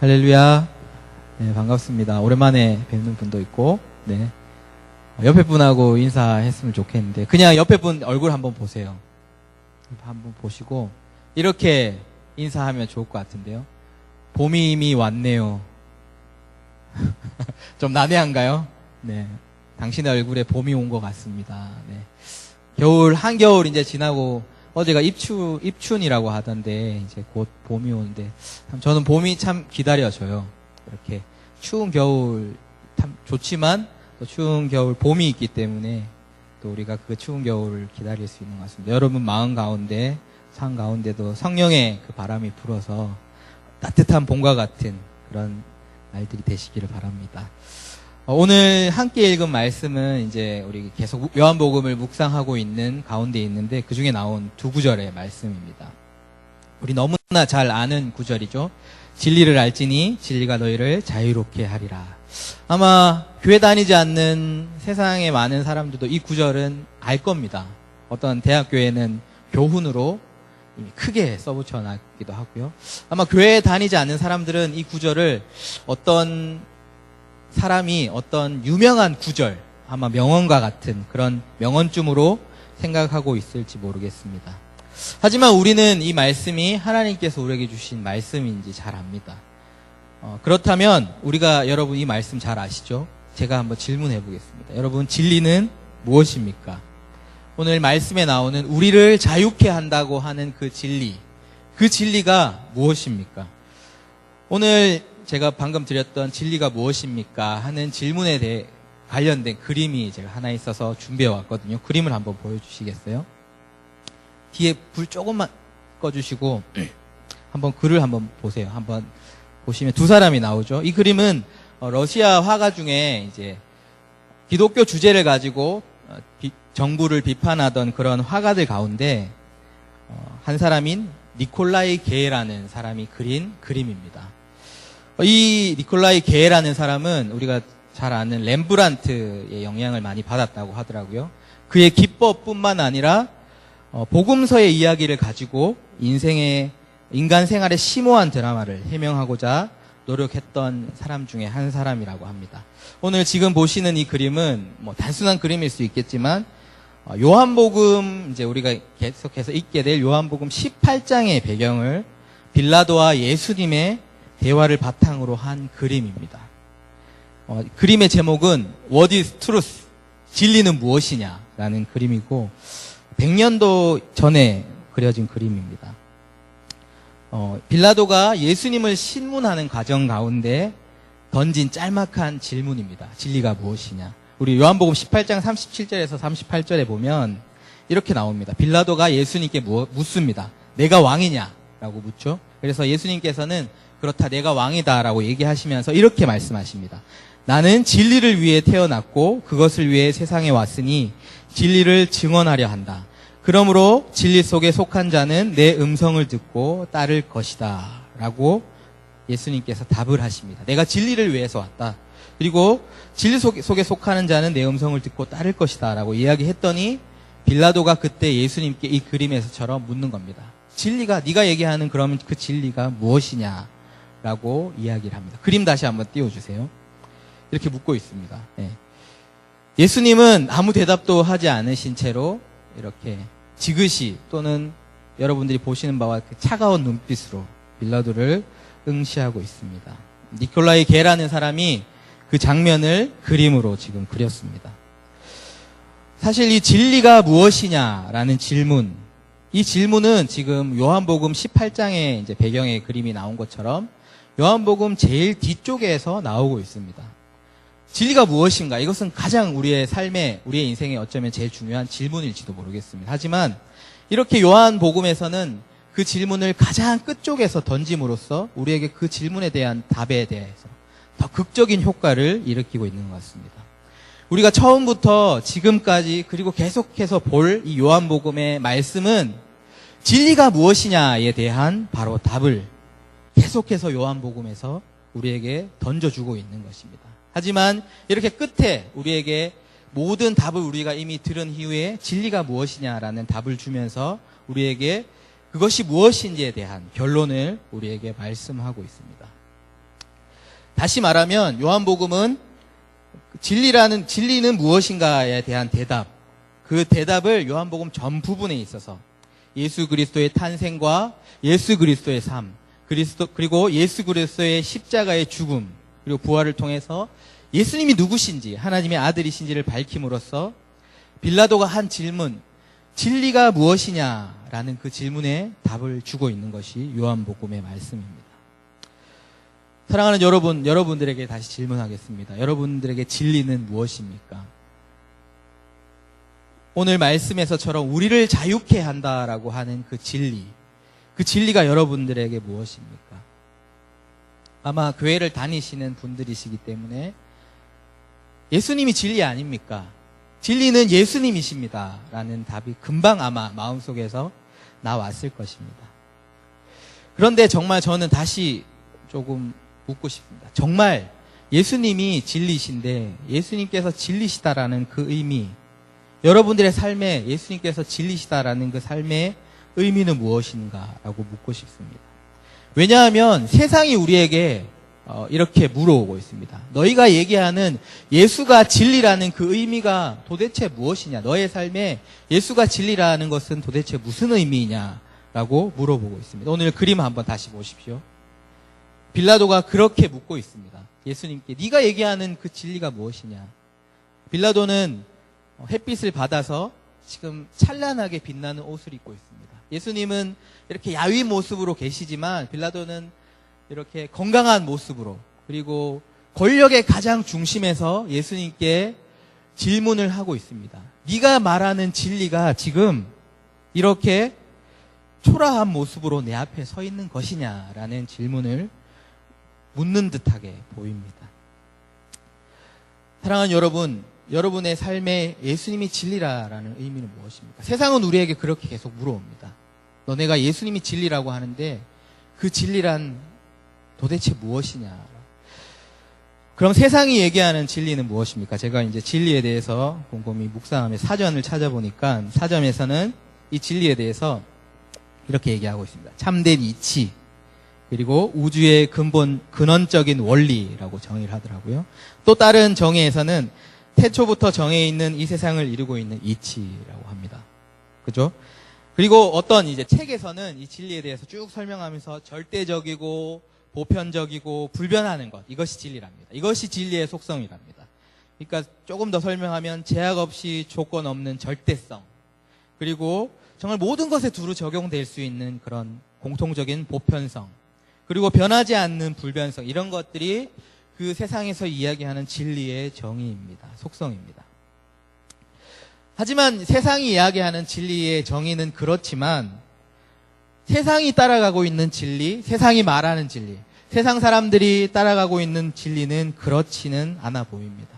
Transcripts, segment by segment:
할렐루야. 네, 반갑습니다. 오랜만에 뵙는 분도 있고, 네. 어, 옆에 분하고 인사했으면 좋겠는데, 그냥 옆에 분 얼굴 한번 보세요. 한번 보시고, 이렇게 인사하면 좋을 것 같은데요. 봄이 이미 왔네요. 좀 난해한가요? 네. 당신의 얼굴에 봄이 온 것 같습니다. 네. 겨울, 한겨울 이제 지나고, 어제가 입춘, 입춘이라고 하던데, 이제 곧 봄이 오는데, 참 저는 봄이 참 기다려져요. 이렇게 추운 겨울 참 좋지만, 또 추운 겨울 봄이 있기 때문에, 또 우리가 그 추운 겨울을 기다릴 수 있는 것 같습니다. 여러분 마음 가운데, 상 가운데도 성령의 그 바람이 불어서 따뜻한 봄과 같은 그런 날들이 되시기를 바랍니다. 어, 오늘 함께 읽은 말씀은 이제 우리 계속 요한복음을 묵상하고 있는 가운데 있는데 그 중에 나온 두 구절의 말씀입니다. 우리 너무나 잘 아는 구절이죠. 진리를 알지니 진리가 너희를 자유롭게 하리라. 아마 교회 다니지 않는 세상의 많은 사람들도 이 구절은 알 겁니다. 어떤 대학교에는 교훈으로 이미 크게 써붙여 놨기도 하고요. 아마 교회 다니지 않는 사람들은 이 구절을 어떤 사람이 어떤 유명한 구절, 아마 명언과 같은 그런 명언쯤으로 생각하고 있을지 모르겠습니다. 하지만 우리는 이 말씀이 하나님께서 우리에게 주신 말씀인지 잘 압니다. 어, 그렇다면 우리가 여러분 이 말씀 잘 아시죠? 제가 한번 질문해 보겠습니다. 여러분 진리는 무엇입니까? 오늘 말씀에 나오는 우리를 자유케 한다고 하는 그 진리, 그 진리가 무엇입니까? 오늘 제가 방금 드렸던 진리가 무엇입니까? 하는 질문에 대해 관련된 그림이 제가 하나 있어서 준비해 왔거든요. 그림을 한번 보여주시겠어요? 뒤에 불 조금만 꺼주시고 한번 글을 한번 보세요. 한번 보시면 두 사람이 나오죠. 이 그림은 어, 러시아 화가 중에 이제 기독교 주제를 가지고 어, 비- 정부를 비판하던 그런 화가들 가운데 어, 한 사람인 니콜라이 게라는 사람이 그린 그림입니다. 어, 이 니콜라이 게라는 사람은 우리가 잘 아는 렘브란트의 영향을 많이 받았다고 하더라고요. 그의 기법뿐만 아니라 어, 복음서의 이야기를 가지고 인생의 인간 생활의 심오한 드라마를 해명하고자 노력했던 사람 중에 한 사람이라고 합니다. 오늘 지금 보시는 이 그림은 뭐 단순한 그림일 수 있겠지만 어, 요한복음 이제 우리가 계속해서 읽게 될 요한복음 18장의 배경을 빌라도와 예수님의 대화를 바탕으로 한 그림입니다. 어, 그림의 제목은 What is truth? 진리는 무엇이냐 라는 그림이고 100년도 전에 그려진 그림입니다. 어, 빌라도가 예수님을 신문하는 과정 가운데 던진 짤막한 질문입니다. 진리가 무엇이냐? 우리 요한복음 18장 37절에서 38절에 보면 이렇게 나옵니다. 빌라도가 예수님께 무- 묻습니다. 내가 왕이냐? 라고 묻죠. 그래서 예수님께서는 그렇다 내가 왕이다라고 얘기하시면서 이렇게 말씀하십니다. 나는 진리를 위해 태어났고 그것을 위해 세상에 왔으니 진리를 증언하려 한다. 그러므로 진리 속에 속한 자는 내 음성을 듣고 따를 것이다. 라고 예수님께서 답을 하십니다. 내가 진리를 위해서 왔다. 그리고 진리 속- 속에 속하는 자는 내 음성을 듣고 따를 것이다. 라고 이야기했더니 빌라도가 그때 예수님께 이 그림에서처럼 묻는 겁니다. 진리가 네가 얘기하는 그러면 그 진리가 무엇이냐? 라고 이야기를 합니다. 그림 다시 한번 띄워주세요. 이렇게 묻고 있습니다. 예. 예수님은 아무 대답도 하지 않으신 채로 이렇게 지그시 또는 여러분들이 보시는 바와 그 차가운 눈빛으로 빌라도를 응시하고 있습니다. 니콜라이 게라는 사람이 그 장면을 그림으로 지금 그렸습니다. 사실 이 진리가 무엇이냐라는 질문, 이 질문은 지금 요한복음 18장의 이제 배경의 그림이 나온 것처럼 요한복음 제일 뒤쪽에서 나오고 있습니다. 진리가 무엇인가? 이것은 가장 우리의 삶에, 우리의 인생에 어쩌면 제일 중요한 질문일지도 모르겠습니다. 하지만 이렇게 요한복음에서는 그 질문을 가장 끝쪽에서 던짐으로써 우리에게 그 질문에 대한 답에 대해서 더 극적인 효과를 일으키고 있는 것 같습니다. 우리가 처음부터 지금까지 그리고 계속해서 볼 이 요한복음의 말씀은 진리가 무엇이냐에 대한 바로 답을 계속해서 요한복음에서 우리에게 던져주고 있는 것입니다. 하지만 이렇게 끝에 우리에게 모든 답을 우리가 이미 들은 이후에 진리가 무엇이냐라는 답을 주면서 우리에게 그것이 무엇인지에 대한 결론을 우리에게 말씀하고 있습니다. 다시 말하면 요한복음은 진리라는 진리는 무엇인가에 대한 대답. 그 대답을 요한복음 전 부분에 있어서 예수 그리스도의 탄생과 예수 그리스도의 삶, 그리스도 그리고 예수 그리스도의 십자가의 죽음 그리고 부활을 통해서 예수님이 누구신지 하나님의 아들이신지를 밝힘으로써 빌라도가 한 질문 진리가 무엇이냐라는 그 질문에 답을 주고 있는 것이 요한복음의 말씀입니다. 사랑하는 여러분, 여러분들에게 다시 질문하겠습니다. 여러분들에게 진리는 무엇입니까? 오늘 말씀에서처럼 우리를 자유케 한다라고 하는 그 진리, 그 진리가 여러분들에게 무엇입니까? 아마 교회를 다니시는 분들이시기 때문에 예수님이 진리 아닙니까? 진리는 예수님이십니다. 라는 답이 금방 아마 마음속에서 나왔을 것입니다. 그런데 정말 저는 다시 조금 묻고 싶습니다. 정말 예수님이 진리신데 예수님께서 진리시다라는 그 의미, 여러분들의 삶에 예수님께서 진리시다라는 그 삶의 의미는 무엇인가라고 묻고 싶습니다. 왜냐하면 세상이 우리에게 어, 이렇게 물어오고 있습니다. 너희가 얘기하는 예수가 진리라는 그 의미가 도대체 무엇이냐? 너의 삶에 예수가 진리라는 것은 도대체 무슨 의미냐 라고 물어보고 있습니다. 오늘 그림 한번 다시 보십시오. 빌라도가 그렇게 묻고 있습니다. 예수님께 네가 얘기하는 그 진리가 무엇이냐? 빌라도는 햇빛을 받아서 지금 찬란하게 빛나는 옷을 입고 있습니다. 예수님은 이렇게 야위 모습으로 계시지만 빌라도는 이렇게 건강한 모습으로 그리고 권력의 가장 중심에서 예수님께 질문을 하고 있습니다. 네가 말하는 진리가 지금 이렇게 초라한 모습으로 내 앞에 서 있는 것이냐라는 질문을 묻는 듯하게 보입니다. 사랑하는 여러분, 여러분의 삶에 예수님이 진리라라는 의미는 무엇입니까? 세상은 우리에게 그렇게 계속 물어옵니다. 너네가 예수님이 진리라고 하는데 그 진리란 도대체 무엇이냐? 그럼 세상이 얘기하는 진리는 무엇입니까? 제가 이제 진리에 대해서 곰곰이 묵상하며 사전을 찾아보니까 사전에서는 이 진리에 대해서 이렇게 얘기하고 있습니다. 참된 이치, 그리고 우주의 근본, 근원적인 원리라고 정의를 하더라고요. 또 다른 정의에서는 태초부터 정해 있는 이 세상을 이루고 있는 이치라고 합니다. 그죠? 그리고 어떤 이제 책에서는 이 진리에 대해서 쭉 설명하면서 절대적이고 보편적이고 불변하는 것 이것이 진리랍니다. 이것이 진리의 속성이랍니다. 그러니까 조금 더 설명하면 제약 없이 조건 없는 절대성 그리고 정말 모든 것에 두루 적용될 수 있는 그런 공통적인 보편성 그리고 변하지 않는 불변성 이런 것들이 그 세상에서 이야기하는 진리의 정의입니다. 속성입니다. 하지만 세상이 이야기하는 진리의 정의는 그렇지만 세상이 따라가고 있는 진리, 세상이 말하는 진리, 세상 사람들이 따라가고 있는 진리는 그렇지는 않아 보입니다.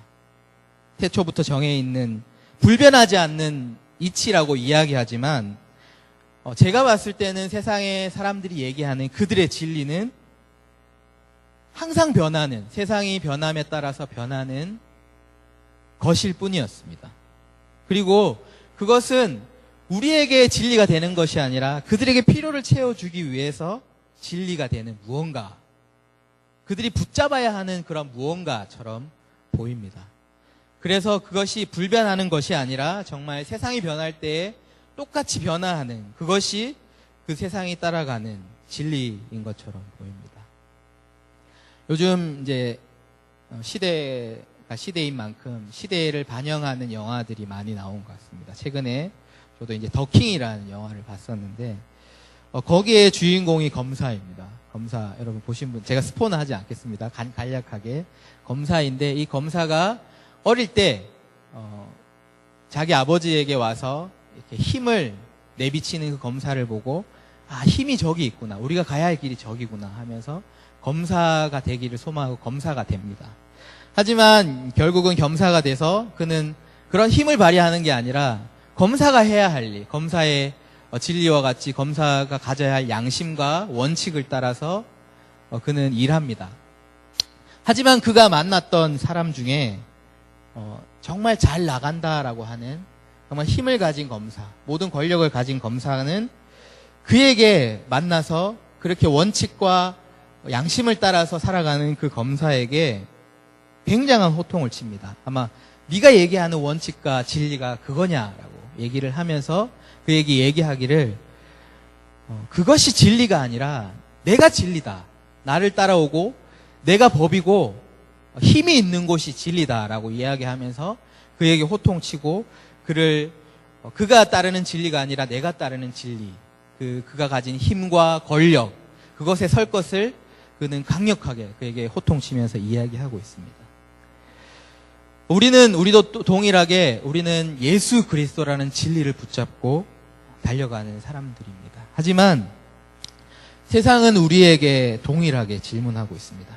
태초부터 정해 있는 불변하지 않는 이치라고 이야기하지만 어, 제가 봤을 때는 세상의 사람들이 얘기하는 그들의 진리는 항상 변하는 세상이 변함에 따라서 변하는 것일 뿐이었습니다. 그리고 그것은 우리에게 진리가 되는 것이 아니라 그들에게 필요를 채워주기 위해서 진리가 되는 무언가. 그들이 붙잡아야 하는 그런 무언가처럼 보입니다. 그래서 그것이 불변하는 것이 아니라 정말 세상이 변할 때에 똑같이 변화하는 그것이 그 세상이 따라가는 진리인 것처럼 보입니다. 요즘 이제 시대가 시대인 만큼 시대를 반영하는 영화들이 많이 나온 것 같습니다. 최근에 저도 이제 더킹이라는 영화를 봤었는데 어, 거기에 주인공이 검사입니다. 검사 여러분 보신 분 제가 스포는 하지 않겠습니다. 간, 간략하게 검사인데 이 검사가 어릴 때 어, 자기 아버지에게 와서 이렇게 힘을 내비치는 그 검사를 보고 아 힘이 저기 있구나 우리가 가야 할 길이 저기구나 하면서 검사가 되기를 소망하고 검사가 됩니다. 하지만 결국은 검사가 돼서 그는 그런 힘을 발휘하는 게 아니라 검사가 해야 할 일, 검사의 어, 진리와 같이 검사가 가져야 할 양심과 원칙을 따라서 어, 그는 일합니다. 하지만 그가 만났던 사람 중에 어, 정말 잘 나간다라고 하는 정말 힘을 가진 검사, 모든 권력을 가진 검사는 그에게 만나서 그렇게 원칙과 양심을 따라서 살아가는 그 검사에게 굉장한 호통을 칩니다. 아마 네가 얘기하는 원칙과 진리가 그거냐라고 얘기를 하면서 그에게 얘기하기를 어, 그것이 진리가 아니라 내가 진리다. 나를 따라오고 내가 법이고 힘이 있는 곳이 진리다라고 이야기하면서 그에게 호통치고 그를 어, 그가 따르는 진리가 아니라 내가 따르는 진리, 그 그가 가진 힘과 권력 그것에 설 것을 그는 강력하게 그에게 호통치면서 이야기하고 있습니다. 우리는 우리도 또 동일하게 우리는 예수 그리스도라는 진리를 붙잡고 달려가는 사람들입니다. 하지만 세상은 우리에게 동일하게 질문하고 있습니다.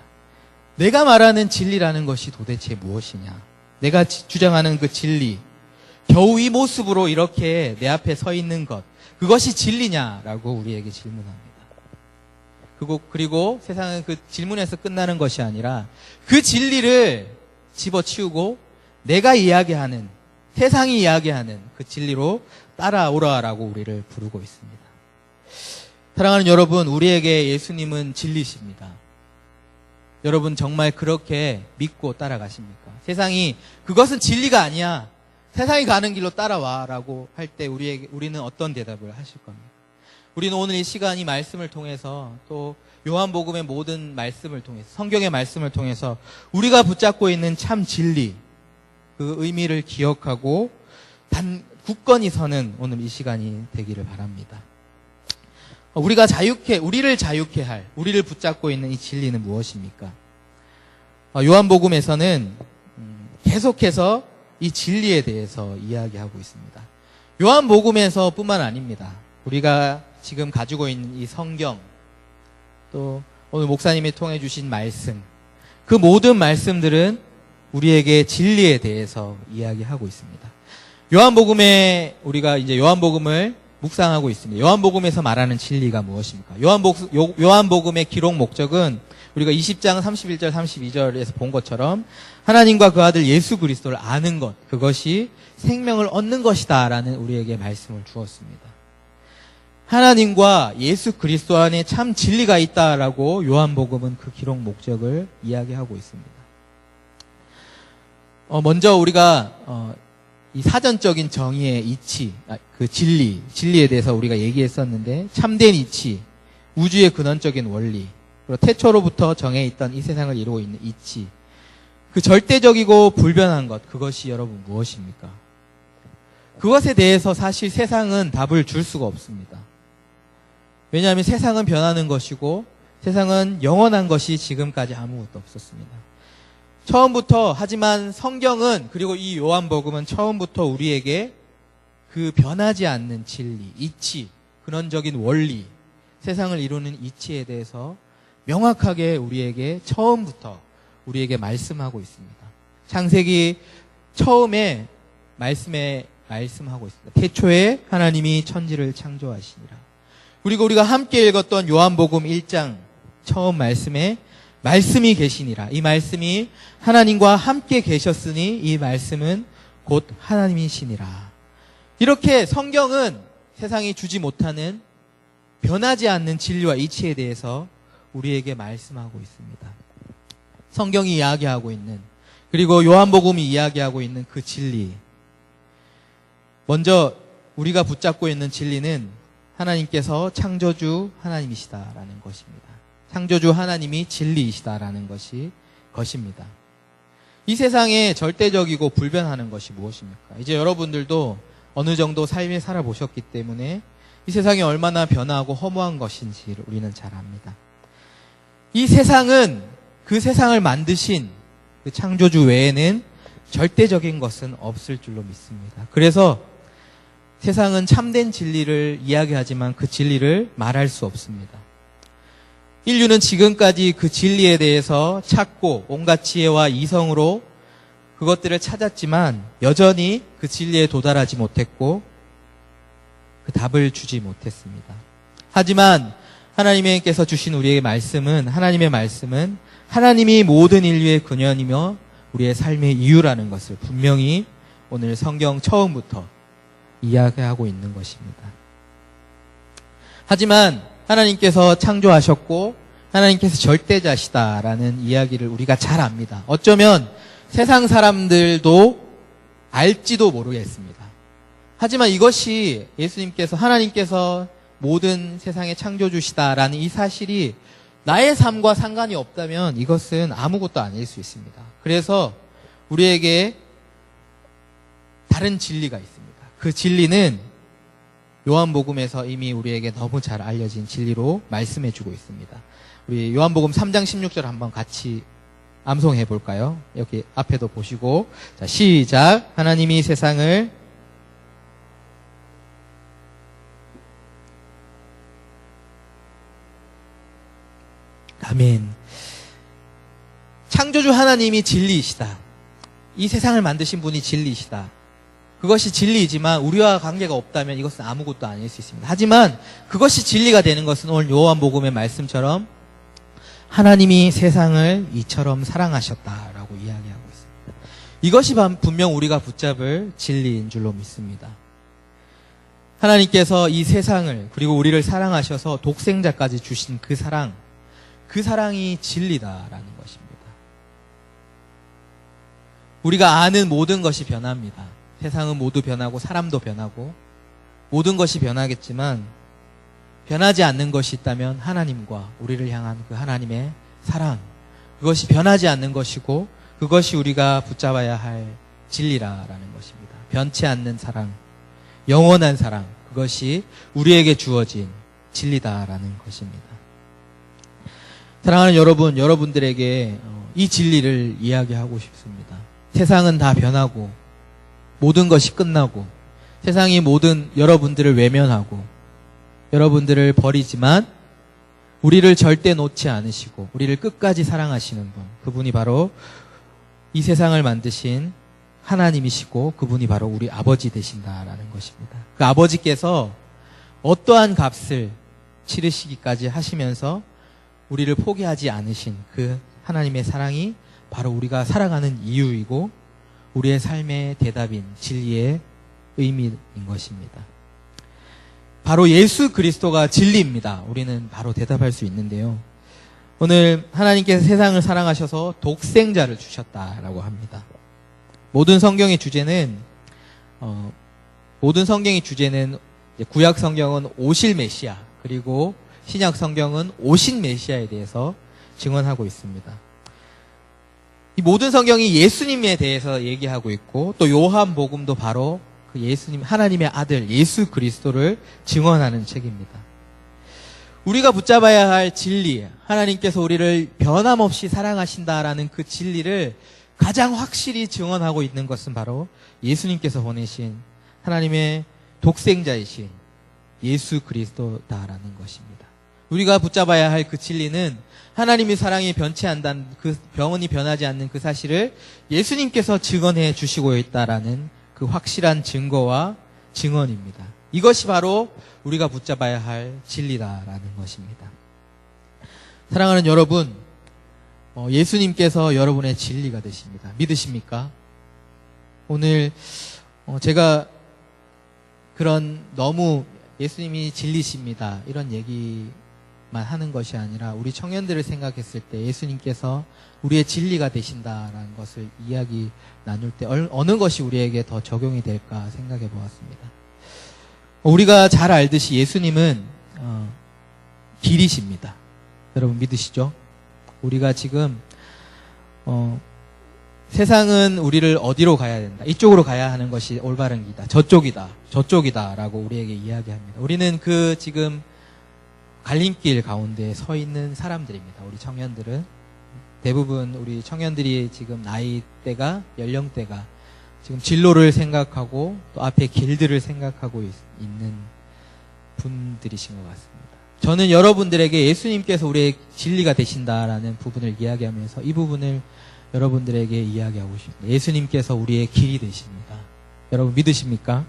내가 말하는 진리라는 것이 도대체 무엇이냐? 내가 지- 주장하는 그 진리, 겨우 이 모습으로 이렇게 내 앞에 서 있는 것, 그것이 진리냐라고 우리에게 질문합니다. 그리고, 그리고 세상은 그 질문에서 끝나는 것이 아니라 그 진리를 집어치우고 내가 이야기하는, 세상이 이야기하는 그 진리로 따라오라라고 우리를 부르고 있습니다. 사랑하는 여러분, 우리에게 예수님은 진리십니다. 여러분 정말 그렇게 믿고 따라가십니까? 세상이 그것은 진리가 아니야. 세상이 가는 길로 따라와라고 할 때 우리에게 우리는 어떤 대답을 하실 겁니까? 우리는 오늘 이 시간 이 말씀을 통해서 또 요한복음의 모든 말씀을 통해서 성경의 말씀을 통해서 우리가 붙잡고 있는 참 진리 그 의미를 기억하고 단 굳건히 서는 오늘 이 시간이 되기를 바랍니다. 어, 우리가 자유케 우리를 자유케 할 우리를 붙잡고 있는 이 진리는 무엇입니까? 어, 요한복음에서는 음, 계속해서 이 진리에 대해서 이야기하고 있습니다. 요한복음에서뿐만 아닙니다. 우리가 지금 가지고 있는 이 성경 또 오늘 목사님이 통해 주신 말씀 그 모든 말씀들은 우리에게 진리에 대해서 이야기하고 있습니다. 요한복음에 우리가 이제 요한복음을 묵상하고 있습니다. 요한복음에서 말하는 진리가 무엇입니까? 요한복, 요- 요한복음의 기록 목적은 우리가 20장 31절 32절에서 본 것처럼 하나님과 그 아들 예수 그리스도를 아는 것 그것이 생명을 얻는 것이다라는 우리에게 말씀을 주었습니다. 하나님과 예수 그리스도 안에 참 진리가 있다라고 요한복음은 그 기록 목적을 이야기하고 있습니다. 어, 먼저 우리가 어, 이 사전적인 정의의 이치, 아, 그 진리, 진리에 대해서 우리가 얘기했었는데 참된 이치, 우주의 근원적인 원리, 그리고 태초로부터 정해 있던 이 세상을 이루고 있는 이치, 그 절대적이고 불변한 것, 그것이 여러분 무엇입니까? 그것에 대해서 사실 세상은 답을 줄 수가 없습니다. 왜냐하면 세상은 변하는 것이고 세상은 영원한 것이 지금까지 아무것도 없었습니다. 처음부터 하지만 성경은 그리고 이 요한복음은 처음부터 우리에게 그 변하지 않는 진리, 이치, 근원적인 원리, 세상을 이루는 이치에 대해서 명확하게 우리에게 처음부터 우리에게 말씀하고 있습니다. 창세기 처음에 말씀에 말씀하고 있습니다. 태초에 하나님이 천지를 창조하시니라. 그리고 우리가 함께 읽었던 요한복음 1장 처음 말씀에 말씀이 계시니라. 이 말씀이 하나님과 함께 계셨으니 이 말씀은 곧 하나님이시니라. 이렇게 성경은 세상이 주지 못하는 변하지 않는 진리와 이치에 대해서 우리에게 말씀하고 있습니다. 성경이 이야기하고 있는 그리고 요한복음이 이야기하고 있는 그 진리. 먼저 우리가 붙잡고 있는 진리는 하나님께서 창조주 하나님이시다라는 것입니다. 창조주 하나님이 진리이시다라는 것이 것입니다. 이 세상에 절대적이고 불변하는 것이 무엇입니까? 이제 여러분들도 어느 정도 삶에 살아보셨기 때문에 이 세상이 얼마나 변하고 허무한 것인지 우리는 잘 압니다. 이 세상은 그 세상을 만드신 그 창조주 외에는 절대적인 것은 없을 줄로 믿습니다. 그래서 세상은 참된 진리를 이야기하지만 그 진리를 말할 수 없습니다. 인류는 지금까지 그 진리에 대해서 찾고 온갖 지혜와 이성으로 그것들을 찾았지만 여전히 그 진리에 도달하지 못했고 그 답을 주지 못했습니다. 하지만 하나님께서 주신 우리의 말씀은 하나님의 말씀은 하나님이 모든 인류의 근원이며 우리의 삶의 이유라는 것을 분명히 오늘 성경 처음부터 이야기하고 있는 것입니다. 하지만 하나님께서 창조하셨고 하나님께서 절대자시다라는 이야기를 우리가 잘 압니다. 어쩌면 세상 사람들도 알지도 모르겠습니다. 하지만 이것이 예수님께서 하나님께서 모든 세상의 창조주시다라는 이 사실이 나의 삶과 상관이 없다면 이것은 아무것도 아닐 수 있습니다. 그래서 우리에게 다른 진리가 있습니다. 그 진리는 요한복음에서 이미 우리에게 너무 잘 알려진 진리로 말씀해 주고 있습니다. 우리 요한복음 3장 16절 한번 같이 암송해 볼까요? 여기 앞에도 보시고 자 시작 하나님이 세상을 아멘. 창조주 하나님이 진리이시다. 이 세상을 만드신 분이 진리이시다. 그것이 진리이지만 우리와 관계가 없다면 이것은 아무것도 아닐 수 있습니다. 하지만 그것이 진리가 되는 것은 오늘 요한복음의 말씀처럼 하나님이 세상을 이처럼 사랑하셨다라고 이야기하고 있습니다. 이것이 반- 분명 우리가 붙잡을 진리인 줄로 믿습니다. 하나님께서 이 세상을 그리고 우리를 사랑하셔서 독생자까지 주신 그 사랑, 그 사랑이 진리다라는 것입니다. 우리가 아는 모든 것이 변합니다. 세상은 모두 변하고 사람도 변하고 모든 것이 변하겠지만 변하지 않는 것이 있다면 하나님과 우리를 향한 그 하나님의 사랑 그것이 변하지 않는 것이고 그것이 우리가 붙잡아야 할 진리라라는 것입니다. 변치 않는 사랑, 영원한 사랑 그것이 우리에게 주어진 진리다라는 것입니다. 사랑하는 여러분, 여러분들에게 어, 이 진리를 이야기하고 싶습니다. 세상은 다 변하고 모든 것이 끝나고 세상이 모든 여러분들을 외면하고 여러분들을 버리지만 우리를 절대 놓지 않으시고 우리를 끝까지 사랑하시는 분 그분이 바로 이 세상을 만드신 하나님이시고 그분이 바로 우리 아버지 되신다라는 것입니다. 그 아버지께서 어떠한 값을 치르시기까지 하시면서 우리를 포기하지 않으신 그 하나님의 사랑이 바로 우리가 살아가는 이유이고 우리의 삶의 대답인 진리의 의미인 것입니다. 바로 예수 그리스도가 진리입니다. 우리는 바로 대답할 수 있는데요. 오늘 하나님께서 세상을 사랑하셔서 독생자를 주셨다라고 합니다. 모든 성경의 주제는 어, 모든 성경의 주제는 구약 성경은 오실 메시아 그리고 신약 성경은 오신 메시아에 대해서 증언하고 있습니다. 이 모든 성경이 예수님에 대해서 얘기하고 있고 또 요한 복음도 바로 그 예수님 하나님의 아들 예수 그리스도를 증언하는 책입니다. 우리가 붙잡아야 할 진리, 하나님께서 우리를 변함없이 사랑하신다라는 그 진리를 가장 확실히 증언하고 있는 것은 바로 예수님께서 보내신 하나님의 독생자이신 예수 그리스도다라는 것입니다. 우리가 붙잡아야 할 그 진리는 하나님의 사랑이 변치 않는 그 병원이 변하지 않는 그 사실을 예수님께서 증언해 주시고 있다라는 그 확실한 증거와 증언입니다. 이것이 바로 우리가 붙잡아야 할 진리다라는 것입니다. 사랑하는 여러분, 어, 예수님께서 여러분의 진리가 되십니다. 믿으십니까? 오늘 어, 제가 그런 너무 예수님이 진리십니다. 이런 얘기만 하는 것이 아니라 우리 청년들을 생각했을 때 예수님께서 우리의 진리가 되신다라는 것을 이야기 나눌 때 얼- 어느 것이 우리에게 더 적용이 될까 생각해 보았습니다. 우리가 잘 알듯이 예수님은 어, 길이십니다. 여러분 믿으시죠? 우리가 지금 어, 세상은 우리를 어디로 가야 된다. 이쪽으로 가야 하는 것이 올바른 길이다. 저쪽이다. 저쪽이다라고 우리에게 이야기합니다. 우리는 그 지금 갈림길 가운데 서 있는 사람들입니다. 우리 청년들은 대부분 우리 청년들이 지금 나이대가 연령대가 지금 진로를 생각하고 또 앞에 길들을 생각하고 있, 는 분들이신 것 같습니다. 저는 여러분들에게 예수님께서 우리의 진리가 되신다라는 부분을 이야기하면서 이 부분을 여러분들에게 이야기하고 싶습니다. 예수님께서 우리의 길이 되십니다. 여러분 믿으십니까?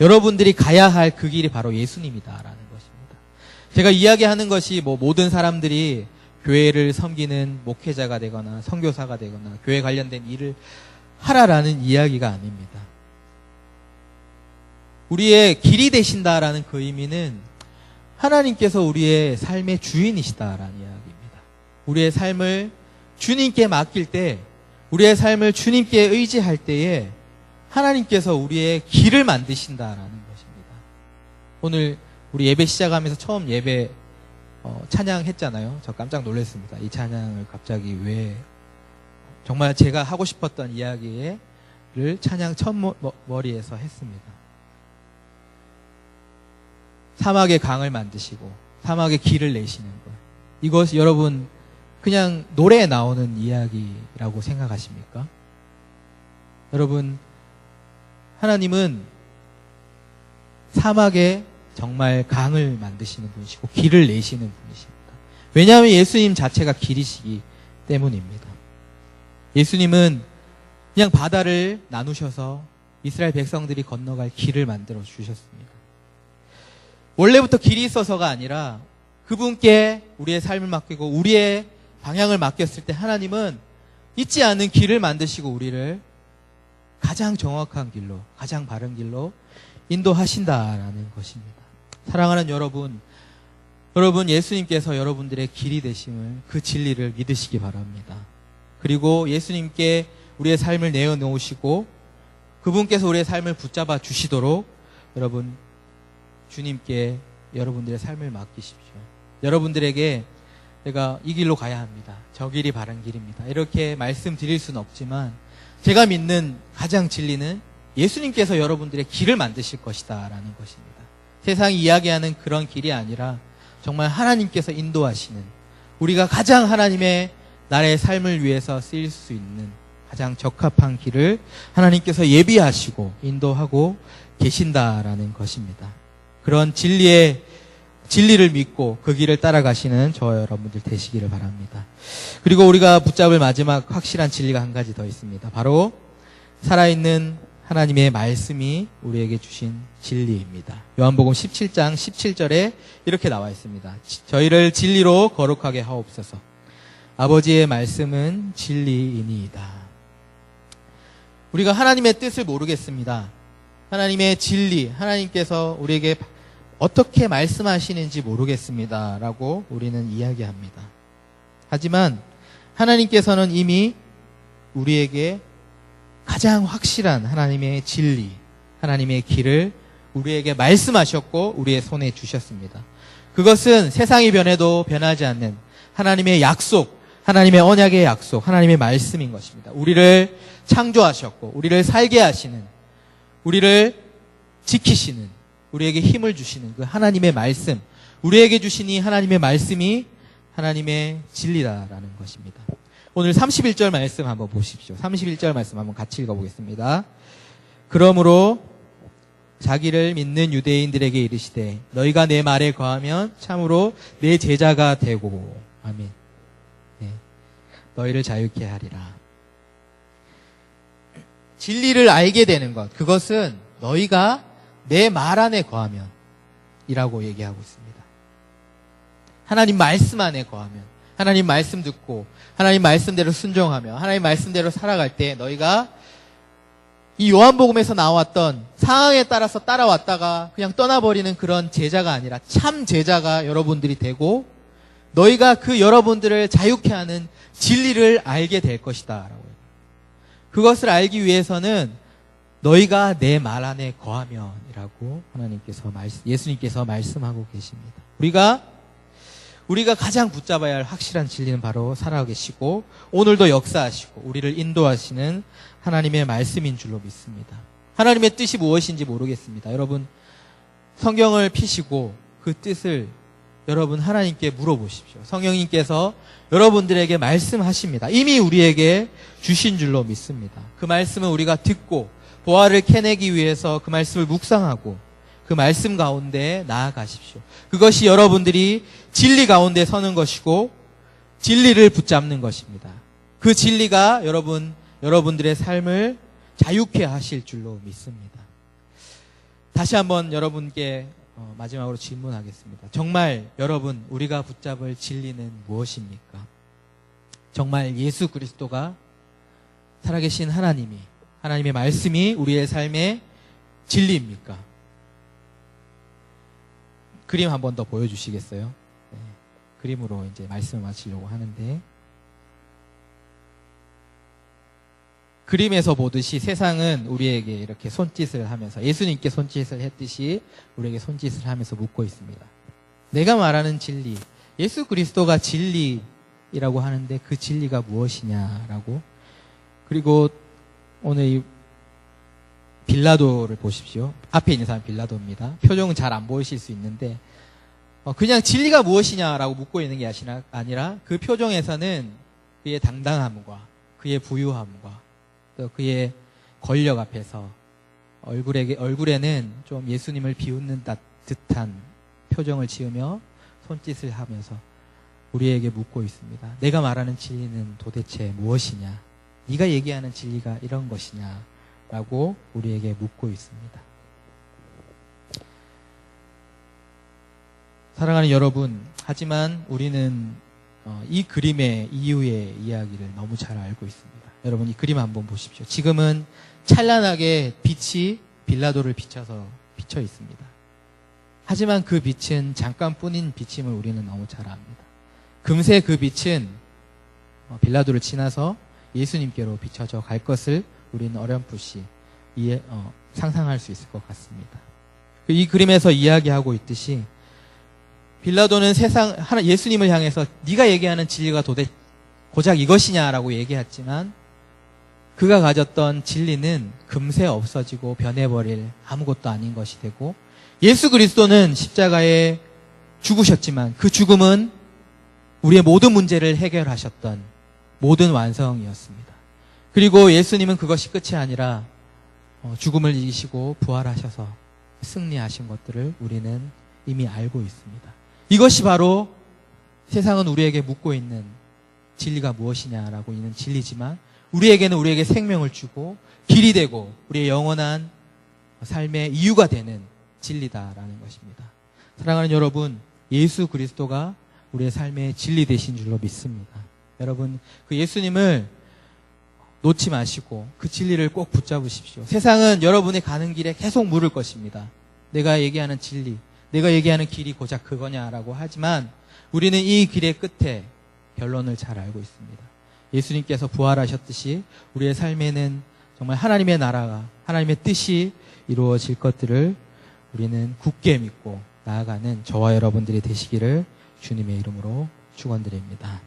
여러분들이 가야 할 그 길이 바로 예수님이다라는. 제가 이야기하는 것이 뭐 모든 사람들이 교회를 섬기는 목회자가 되거나 선교사가 되거나 교회 관련된 일을 하라라는 이야기가 아닙니다. 우리의 길이 되신다라는 그 의미는 하나님께서 우리의 삶의 주인이시다라는 이야기입니다. 우리의 삶을 주님께 맡길 때, 우리의 삶을 주님께 의지할 때에 하나님께서 우리의 길을 만드신다라는 것입니다. 오늘 우리 예배 시작하면서 처음 예배 어, 찬양했잖아요. 저 깜짝 놀랐습니다. 이 찬양을 갑자기 왜 정말 제가 하고 싶었던 이야기를 찬양 첫 머리에서 했습니다. 사막의 강을 만드시고 사막의 길을 내시는 것. 이것 여러분 그냥 노래에 나오는 이야기라고 생각하십니까? 여러분 하나님은 사막에 정말 강을 만드시는 분이시고 길을 내시는 분이십니다. 왜냐하면 예수님 자체가 길이시기 때문입니다. 예수님은 그냥 바다를 나누셔서 이스라엘 백성들이 건너갈 길을 만들어 주셨습니다. 원래부터 길이 있어서가 아니라 그분께 우리의 삶을 맡기고 우리의 방향을 맡겼을 때 하나님은 잊지 않은 길을 만드시고 우리를 가장 정확한 길로, 가장 바른 길로 인도하신다라는 것입니다. 사랑하는 여러분, 여러분 예수님께서 여러분들의 길이 되심을 그 진리를 믿으시기 바랍니다. 그리고 예수님께 우리의 삶을 내어놓으시고 그분께서 우리의 삶을 붙잡아 주시도록 여러분 주님께 여러분들의 삶을 맡기십시오. 여러분들에게 내가 이 길로 가야 합니다. 저 길이 바른 길입니다. 이렇게 말씀드릴 수는 없지만 제가 믿는 가장 진리는 예수님께서 여러분들의 길을 만드실 것이다라는 것입니다. 세상이 이야기하는 그런 길이 아니라 정말 하나님께서 인도하시는 우리가 가장 하나님의 나라의 삶을 위해서 쓰일 수 있는 가장 적합한 길을 하나님께서 예비하시고 인도하고 계신다라는 것입니다. 그런 진리의 진리를 믿고 그 길을 따라가시는 저와 여러분들 되시기를 바랍니다. 그리고 우리가 붙잡을 마지막 확실한 진리가 한 가지 더 있습니다. 바로 살아있는 하나님의 말씀이 우리에게 주신 진리입니다. 요한복음 17장 17절에 이렇게 나와 있습니다. 저희를 진리로 거룩하게 하옵소서. 아버지의 말씀은 진리이니이다. 우리가 하나님의 뜻을 모르겠습니다. 하나님의 진리, 하나님께서 우리에게 어떻게 말씀하시는지 모르겠습니다. 라고 우리는 이야기합니다. 하지만 하나님께서는 이미 우리에게 가장 확실한 하나님의 진리, 하나님의 길을 우리에게 말씀하셨고 우리의 손에 주셨습니다. 그것은 세상이 변해도 변하지 않는 하나님의 약속, 하나님의 언약의 약속, 하나님의 말씀인 것입니다. 우리를 창조하셨고 우리를 살게 하시는 우리를 지키시는 우리에게 힘을 주시는 그 하나님의 말씀, 우리에게 주신 이 하나님의 말씀이 하나님의 진리다라는 것입니다. 오늘 31절 말씀 한번 보십시오. 31절 말씀 한번 같이 읽어보겠습니다. 그러므로 자기를 믿는 유대인들에게 이르시되 너희가 내 말에 거하면 참으로 내 제자가 되고 아멘. 네. 너희를 자유케 하리라. 진리를 알게 되는 것 그것은 너희가 내 말 안에 거하면 이라고 얘기하고 있습니다. 하나님 말씀 안에 거하면 하나님 말씀 듣고 하나님 말씀대로 순종하며 하나님 말씀대로 살아갈 때 너희가 이 요한복음에서 나왔던 상황에 따라서 따라왔다가 그냥 떠나버리는 그런 제자가 아니라 참 제자가 여러분들이 되고 너희가 그 여러분들을 자유케 하는 진리를 알게 될 것이다. 그것을 알기 위해서는 너희가 내 말 안에 거하면이라고 하나님께서 말씀, 예수님께서 말씀하고 계십니다. 우리가 우리가 가장 붙잡아야 할 확실한 진리는 바로 살아계시고 오늘도 역사하시고 우리를 인도하시는 하나님의 말씀인 줄로 믿습니다. 하나님의 뜻이 무엇인지 모르겠습니다. 여러분 성경을 피시고 그 뜻을 여러분 하나님께 물어보십시오. 성령님께서 여러분들에게 말씀하십니다. 이미 우리에게 주신 줄로 믿습니다. 그 말씀은 우리가 듣고 보화를 캐내기 위해서 그 말씀을 묵상하고 그 말씀 가운데 나아가십시오. 그것이 여러분들이 진리 가운데 서는 것이고 진리를 붙잡는 것입니다. 그 진리가 여러분 여러분들의 삶을 자유케 하실 줄로 믿습니다. 다시 한번 여러분께 어, 마지막으로 질문하겠습니다. 정말 여러분 우리가 붙잡을 진리는 무엇입니까? 정말 예수 그리스도가 살아계신 하나님이 하나님의 말씀이 우리의 삶의 진리입니까? 그림 한 번 더 보여주시겠어요? 네, 그림으로 이제 말씀을 마치려고 하는데 그림에서 보듯이 세상은 우리에게 이렇게 손짓을 하면서 예수님께 손짓을 했듯이 우리에게 손짓을 하면서 묻고 있습니다. 내가 말하는 진리, 예수 그리스도가 진리라고 하는데 그 진리가 무엇이냐라고 그리고 오늘 이 빌라도를 보십시오. 앞에 있는 사람 빌라도입니다. 표정은 잘 안 보이실 수 있는데 어, 그냥 진리가 무엇이냐라고 묻고 있는 게 아니라 그 표정에서는 그의 당당함과 그의 부유함과 또 그의 권력 앞에서 얼굴에 얼굴에는 좀 예수님을 비웃는 듯- 듯한 표정을 지으며 손짓을 하면서 우리에게 묻고 있습니다. 내가 말하는 진리는 도대체 무엇이냐? 네가 얘기하는 진리가 이런 것이냐? 라고 우리에게 묻고 있습니다. 사랑하는 여러분, 하지만 우리는 어, 이 그림의 이유의 이야기를 너무 잘 알고 있습니다. 여러분 이 그림 한번 보십시오. 지금은 찬란하게 빛이 빌라도를 비춰서 비쳐 있습니다. 하지만 그 빛은 잠깐뿐인 빛임을 우리는 너무 잘 압니다. 금세 그 빛은 어, 빌라도를 지나서 예수님께로 비춰져 갈 것을 우리는 어렴풋이 이해, 어, 상상할 수 있을 것 같습니다. 이 그림에서 이야기하고 있듯이 빌라도는 세상 하나 예수님을 향해서 네가 얘기하는 진리가 도대 고작 이것이냐라고 얘기했지만 그가 가졌던 진리는 금세 없어지고 변해버릴 아무것도 아닌 것이 되고 예수 그리스도는 십자가에 죽으셨지만 그 죽음은 우리의 모든 문제를 해결하셨던 모든 완성이었습니다. 그리고 예수님은 그것이 끝이 아니라 어, 죽음을 이기시고 부활하셔서 승리하신 것들을 우리는 이미 알고 있습니다. 이것이 바로 세상은 우리에게 묻고 있는 진리가 무엇이냐라고 있는 진리지만 우리에게는 우리에게 생명을 주고 길이 되고 우리의 영원한 삶의 이유가 되는 진리다라는 것입니다. 사랑하는 여러분, 예수 그리스도가 우리의 삶의 진리 되신 줄로 믿습니다. 여러분, 그 예수님을 놓지 마시고 그 진리를 꼭 붙잡으십시오. 세상은 여러분이 가는 길에 계속 물을 것입니다. 내가 얘기하는 진리, 내가 얘기하는 길이 고작 그거냐라고 하지만 우리는 이 길의 끝에 결론을 잘 알고 있습니다. 예수님께서 부활하셨듯이 우리의 삶에는 정말 하나님의 나라가 하나님의 뜻이 이루어질 것들을 우리는 굳게 믿고 나아가는 저와 여러분들이 되시기를 주님의 이름으로 축원드립니다.